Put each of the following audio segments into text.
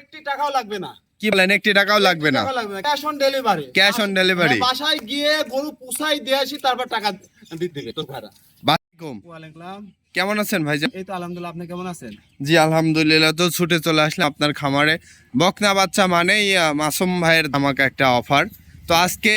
একটি টাকাও লাগবে না। কি বলেন একটি টাকাও লাগবে না? Cash on delivery cash on delivery. বাসায় গিয়ে গরু পুষাই দিয়ে আসি তারপর টাকা দিতে দেবে তোর ভাড়া। কেমন আছেন ভাইজান? এই তো আলহামদুলিল্লাহ আপনি কেমন আছেন? জি আলহামদুলিল্লাহ তো ছুটে চলে আসলে আপনার খামারে। বকনা বাচ্চা মানেই মাসুম ভাইয়ের ধামাকা একটা অফার তো আজকে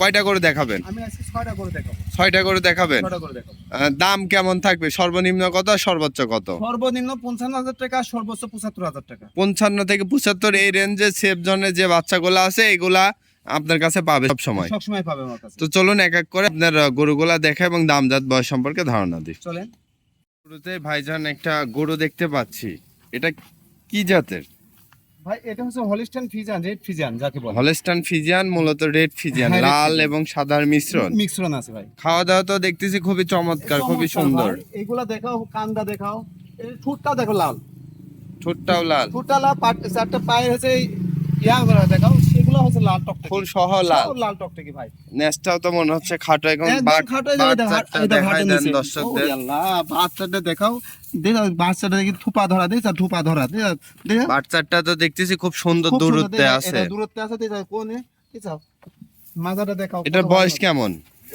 কয়টা করে দেখাবেন? আমি আজকে ছয়টা করে দেখাবো। ছয়টা করে দেখাবেন? ছয়টা করে দেখাবো। দাম কেমন থাকবে? সর্বনিম্ন কত সর্বোচ্চ কত? সর্বনিম্ন পঞ্চান্ন হাজার টাকা সর্বোচ্চ পঁচাত্তর হাজার টাকা। পঞ্চান্ন থেকে পঁচাত্তর এই রেঞ্জে সেফ জোনে যে বাচ্চাগুলো আছে এগুলা আপনার কাছে পাবে সব সময় সবসময় পাবে আমার কাছে। তো চলুন এক এক করে আপনার গরুগুলা দেখা এবং দামজাত বয়স সম্পর্কে ধারণা দিই। চলেন। শুরুতে ভাইজান একটা গরু দেখতে পাচ্ছি। এটা কি জাতের? ভাই এটা হচ্ছে হলিস্টান ফিজিয়ান রেড ফিজিয়ান যাকে বলে। হলস্টান ফিজিয়ান মূলত রেড ফিজিয়ান হ্যাঁ, লাল। এবং সাদার মিশ্রণ। মিশ্রণ আছে ভাই। খাওয়া দাওয়া তো দেখতেছি খুবই চমৎকার খুবই সুন্দর। এগুলা দেখাও কান্দা দেখাও। এই ঠোঁটটা দেখো লাল। ঠোঁটটাও লাল। ঠোঁটটা লাল চারটা পায়ে হচ্ছে ইয়া দেখাও। সেগুলো হচ্ছে লাল টকটকে। ফুল সহ লাল। লাল টকটকে ভাই। নেসটাও তো মনে হচ্ছে খাটো এখন বাট খাটো হয়ে বাচ্চাটা দেখাই দেন দর্শকদের। আল্লাহ, বাচ্চাটা দেখাও। দেখো বাচ্চাটা দেখি থুপা ধরা দেখো থুপা ধরা দেখো দেখো বাচ্চাটা তো দেখতেছি খুব সুন্দর দূরত্বে আছে। দূরত্বে আছে দেখো কোনে দেখাও এটার বয়স কেমন?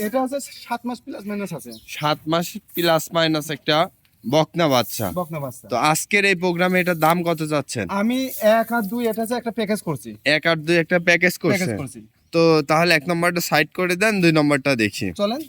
এটা হচ্ছে সাত মাস প্লাস মাইনাস আছে। সাত মাস প্লাস মাইনাস একটা বকনা বাচ্চা। বকনা বাচ্চা। তো আজকের এই প্রোগ্রামে এটার দাম কত যাচ্ছেন? আমি এক আর দুই এটা একটা প্যাকেজ করছি। এক আর দুই একটা প্যাকেজ প্যাকেজ করছি। তো তাহলে এক নম্বরটা সাইড করে দেন দুই নম্বরটা দেখি। চলেন।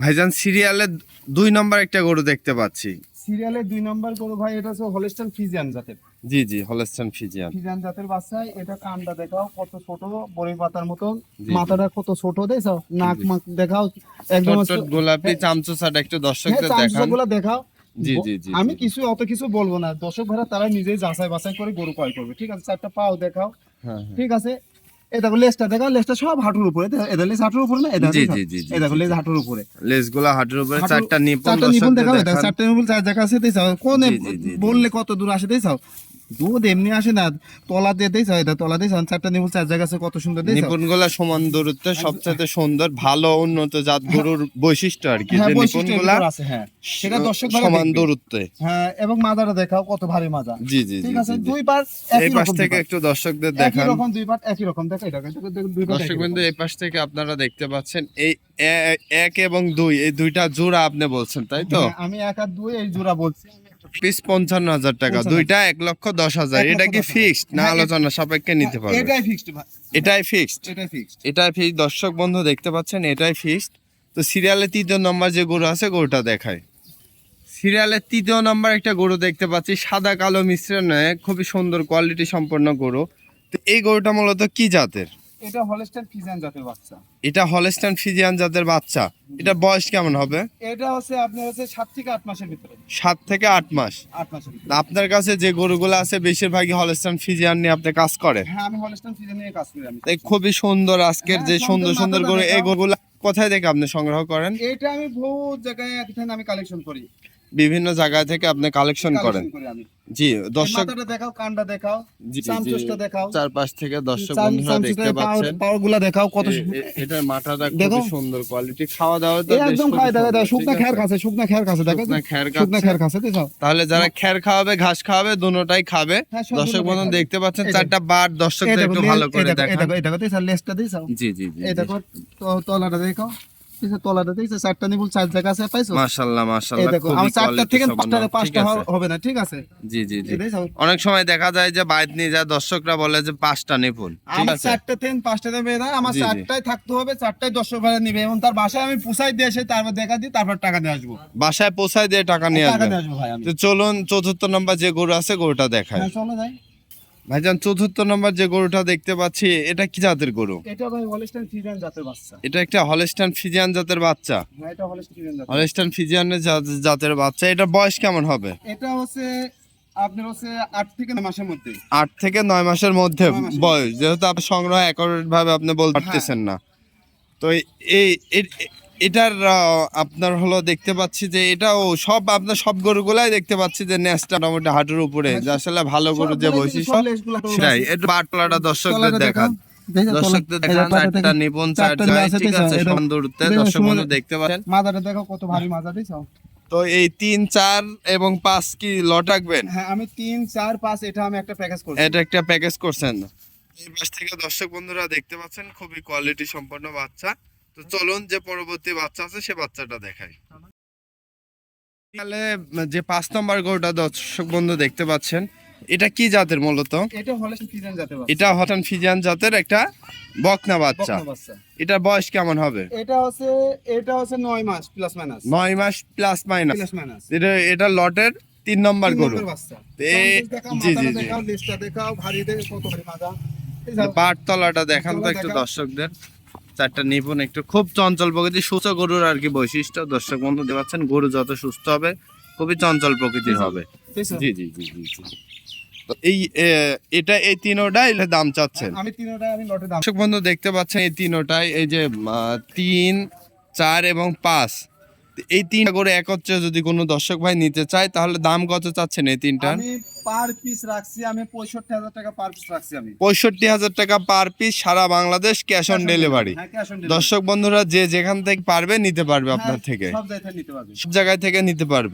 ভাইজান সিরিয়ালে দুই নম্বর একটা গরু দেখতে পাচ্ছি। সিরিয়ালে দুই নম্বর গরু ভাই এটা হচ্ছে হলিস্টান ফিজিয়ান জাতের। জি জি হলস্টান ফিজিয়ান। ফিজিয়ান জাতের বাচ্চা এটা কানটা দেখাও কত ছোট বড়ি পাতার মতন জি। মাথাটা কত ছোট দেখছ? নাক মাক দেখাও একদম গোলাপি হ্যাঁ। চামচুসাটা একটু দর্শকদের দেখান। চামচগুলো দেখাও। জি, জি, জি, আমি কিছু অত কিছু বলব না। দর্শক ভাড়া তারা নিজেই যাচাই বাছাই করে গরু ক্রয় করবে। ঠিক আছে চারটা পাও দেখাও। হ্যাঁ, হ্যাঁ। ঠিক আছে এই দেখো লেজটা দেখাও লেজটা সব হাঁটুর উপরে এদের লেজ হাঁটুর উপরে না? এটা জি, জি, জি, জি, দেখো লেজ হাঁটুর উপরে। লেজগুলা হাঁটুর উপরে চারটা নিপুণ চারটা নিপুণ দর্শকদের চারটা নিপুণ চার জায়গা আছে চাও কোনে। বললে কত দূর আসে দেখছ দুধ এমনি আসে না তলা দিয়ে দেখছ এটা তলা দেখছ চারটা চার জায়গা আছে কত সুন্দর নিপুণগুলা সমান দূরত্বে সবচেয়ে সুন্দর ভালো উন্নত জাত গরুর বৈশিষ্ট্য আর কি। হ্যাঁ যে নিপুণগুলা আছে হ্যাঁ। সেটা দর্শক সমান দূরত্বে। হ্যাঁ এবং দেখাও কত ভারী মাজা। জি জি ঠিক আছে। দুই পার্ট এই পাশ থেকে একটু দর্শকদের part। একই রকম দুই পার্ট একই রকম। দেখো এটা দুই দর্শক বিন্দু এই পাশ থেকে আপনারা দেখতে পাচ্ছেন এই এক এবং দুই এই দুইটা জোড়া আপনি বলছেন তাই তো? হ্যাঁ, আমি এক আর দুই এই জোড়া বলছি। পিস পঞ্চান্ন হাজার টাকা 55,000 দুইটা এক লক্ষ দশ হাজার। এটা কি ফিক্সড না হ্যাঁ, আলোচনা সাপেক্ষে নিতে পারবে। এটাই ফিক্সড এটাই ফিক্সড এটাই ফিক্সড এটাই ফিক্সড দর্শক বন্ধু দেখতে পাচ্ছেন এটাই ফিক্সড তো সিরিয়ালে তৃতীয় নম্বর যে গরু আছে গরুটা দেখায় সিরিয়ালে তৃতীয় নম্বর একটা গরু দেখতে পাচ্ছি সাদা কালো মিশ্রণে খুবই সুন্দর কোয়ালিটি সম্পন্ন গরু। তো এই গরুটা মূলত কি জাতের? এটা হলস্টাইন ফিজিয়ান জাতের বাচ্চা। এটা হলস্টাইন ফিজিয়ান জাতের বাচ্চা। এটা বয়স কেমন হবে? এটা হচ্ছে আপনার হচ্ছে সাত থেকে আট মাসের ভিতরে। সাত থেকে আট মাস। আট মাসের ভিতরে। আপনার কাছে যে গরুগুলো আছে বেশিরভাগই হলস্টাইন ফিজিয়ান নিয়ে আপনি কাজ করেন? হ্যাঁ আমি হলস্টাইন ফিজিয়ান নিয়ে কাজ করি আমি। তাই খুবই সুন্দর আজকের হ্যাঁ, যে সুন্দর সুন্দর গরু এই। গরুগুলা কোথায় থেকে আপনি সংগ্রহ করেন? এটা আমি বহু জায়গায় আমি কালেকশন করি। বিভিন্ন জায়গা থেকে আপনি কালেকশন করেন। জি দর্শক দেখাও কানটা দেখাও দেখাও। চারপাশ থেকে দর্শক বন্ধুরা দেখতে পাচ্ছেন। পাওয়ারগুলা দেখাও কত এটার মাথাটা। খুবই সুন্দর কোয়ালিটি খাওয়া দাওয়া তো একদম খাই দেখা সুন্দর, শুকনা? খেয়ার কাছে শুকনা খেয়ার কাছে দেখো শুকনা খের শুকনা খাচ্ছে। খেয়ার কাছে দেখো। তাহলে যারা খের খাওয়াবে ঘাস খাওয়াবে দুটোটাই খাবে। হ্যাঁ, দর্শক বন্ধু দেখতে পাচ্ছেন চারটা বার দর্শকদের একটু ভালো করে দেখো, দেখান। দেখো, এই দেখো, লেজটা দেখছ? জি জি জি। দেখো, তো- তলাটা দেখো। দেখছ, তলাটা দেখছ, চারটা নিপুল চার জায়গা আছে, পাইছো? মাশাআল্লাহ মাশাআল্লাহ দেখো, খুবই আমার চারটা থেকে পাঁচটা পাঁচটা হবে না ঠিক আছে? জি জি জি। অনেক সময় দেখা যায় যে বাইরে নিয়ে যায় দর্শকরা বলে যে পাঁচটা আমার চারটা থেকে পাঁচটা দেবে না আমার। চারটায় থাকতে হবে চারটায় দশ ভাড়া নিবে। এবং তার বাসায় আমি পুষাই দিয়ে এসে তারপর দেখা দিই তারপর টাকা দিয়ে আসব। বাসায় পৌঁছায় দিয়ে টাকা নিয়ে আসব। তো চলুন চতুর্থ নম্বর যে গরু আছে গরুটা দেখায় হ্যাঁ, চলো যাই। ভাইজান চতুর্থ নম্বর যে গরুটা দেখতে পাচ্ছি এটা কি জাতের গরু? এটা ভাই হলিস্টাইন ফ্রিজিয়ান জাতের বাচ্চা। এটা একটা হলস্টাইন ফিজিয়ান জাতের বাচ্চা? হ্যাঁ এটা হলিস্টাইন জাতের। হলস্টাইন ফিজিয়ানের জাতের বাচ্চা। এটা বয়স কেমন হবে? এটা হচ্ছে আপনার হচ্ছে আট থেকে নয় মাসের মধ্যে। আট থেকে নয় মাসের মধ্যে বয়স। যেহেতু আপনি সংগ্রহ অ্যাকোরেট ভাবে আপনি বলতে পারতেছেন না। তো এই এটার আপনার হলো দেখতে পাচ্ছি যে এটাও সব আপনার সব গরুগুলাই দেখতে পাচ্ছি যে নেসটা মোটামুটি হাঁটুর উপরে। আসলে ভালো গরু যে বৈশিষ্ট্য সেটাই। আছে। একটু বাটপালাটা দর্শকদের দেখান। দেখাও। দেখো, তলা- দর্শকদের দেখান চারটা দেখো। চারটা ঠিক আছে এটা- সমান দূরত্বে দেখো, দর্শক বন্ধু দেখতে পাচ্ছেন। মাজাটা দেখো কত ভারী মাজা দিছো তো এই তিন চার এবং পাঁচ কি লট রাখবেন? হ্যাঁ আমি তিন চার পাঁচ এটা আমি একটা প্যাকেজ করছি। এটা একটা প্যাকেজ করছেন। এই পাশ থেকে দর্শক বন্ধুরা দেখতে পাচ্ছেন খুবই কোয়ালিটি সম্পন্ন বাচ্চা। তো চলুন যে পরবর্তী বাচ্চা আছে সে বাচ্চাটা দেখাই। তাহলে যে পাঁচ নম্বর গরুটা দর্শক বন্ধু দেখতে পাচ্ছেন এটা কি জাতের মূলত? এটা এটা হটান ফিজিয়ান জাতের একটা বকনা বাচ্চা। বকনা বাচ্চা। এটার বয়স কেমন হবে? এটা হচ্ছে এটা হচ্ছে নয় মাস প্লাস মাইনাস নয় মাস প্লাস মাইনাস এটা এটা লটের তিন নম্বর গরু। বাচ্চা। জি, জি, জি। দেখাও ভারী কত ভারী মাজা। এই যাও। পাট তলাটা দেখান তো একটু দর্শকদের। চারটা নিপুণ একটু খুব চঞ্চল প্রকৃতির সুস্থ গরুর আর কি বৈশিষ্ট্য। দর্শক বন্ধু দেখতে পাচ্ছেন গরু যত সুস্থ হবে খুবই চঞ্চল প্রকৃতির হবে। জি জি। জি জি জি। তো এই এটা এই তিনোটা দাম চাচ্ছেন? আমি তিনটা আমি লটে দাম। দর্শক বন্ধু দেখতে পাচ্ছেন এই তিনোটাই এই যে তিন চার এবং পাঁচ। এই তিনটা করে একত্রে যদি কোনো দর্শক ভাই নিতে চায় তাহলে দাম কত চাচ্ছেন এই তিনটা? আমি পার পিস রাখছি আমি পঁয়ষট্টি হাজার টাকা পার পিস রাখছি আমি। পঁয়ষট্টি হাজার টাকা পার পিস সারা বাংলাদেশ ক্যাশ অন ডেলিভারি। দর্শক বন্ধুরা যে যেখান থেকে পারবে নিতে পারবে আপনার হ্যাঁ, থেকে নিতে পারবে। সব জায়গায় থেকে নিতে পারবে।